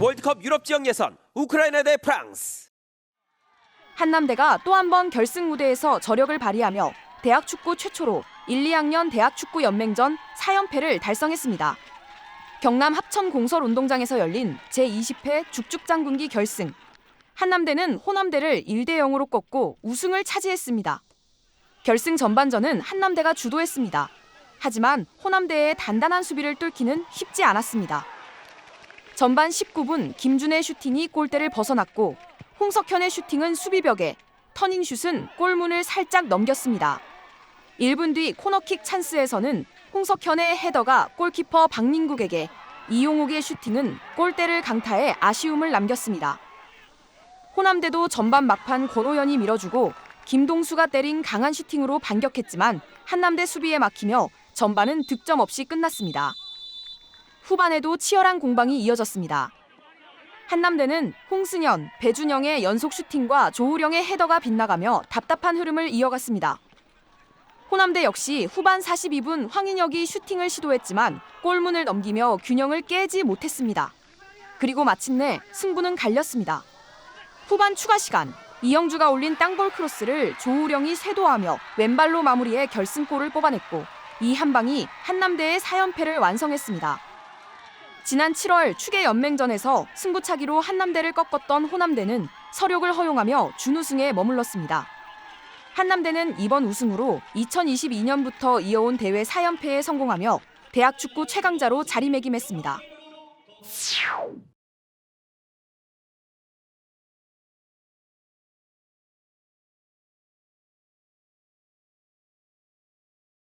월드컵 유럽 지역 예선 우크라이나 대 프랑스. 한남대가 또 한 번 결승 무대에서 저력을 발휘하며 대학 축구 최초로 1, 2학년 대학 축구 연맹전 4연패를 달성했습니다. 경남 합천 공설 운동장에서 열린 제20회 죽죽장군기 결승. 한남대는 호남대를 1대 0으로 꺾고 우승을 차지했습니다. 결승 전반전은 한남대가 주도했습니다. 하지만 호남대의 단단한 수비를 뚫기는 쉽지 않았습니다. 전반 19분 김준의 슈팅이 골대를 벗어났고 홍석현의 슈팅은 수비벽에, 터닝슛은 골문을 살짝 넘겼습니다. 1분 뒤 코너킥 찬스에서는 홍석현의 헤더가 골키퍼 박민국에게 이용욱의 슈팅은 골대를 강타해 아쉬움을 남겼습니다. 호남대도 전반 막판 권호연이 밀어주고 김동수가 때린 강한 슈팅으로 반격했지만 한남대 수비에 막히며 전반은 득점 없이 끝났습니다. 후반에도 치열한 공방이 이어졌습니다. 한남대는 홍승현, 배준영의 연속 슈팅과 조우령의 헤더가 빗나가며 답답한 흐름을 이어갔습니다. 호남대 역시 후반 42분 황인혁이 슈팅을 시도했지만 골문을 넘기며 균형을 깨지 못했습니다. 그리고 마침내 승부는 갈렸습니다. 후반 추가 시간 이영주가 올린 땅볼 크로스를 조우령이 쇄도하며 왼발로 마무리해 결승골을 뽑아냈고 이 한 방이 한남대의 4연패를 완성했습니다. 지난 7월 축의 연맹전에서 승부차기로 한남대를 꺾었던 호남대는 서력을 허용하며 준우승에 머물렀습니다. 한남대는 이번 우승으로 2022년부터 이어온 대회 4연패에 성공하며 대학 축구 최강자로 자리매김했습니다.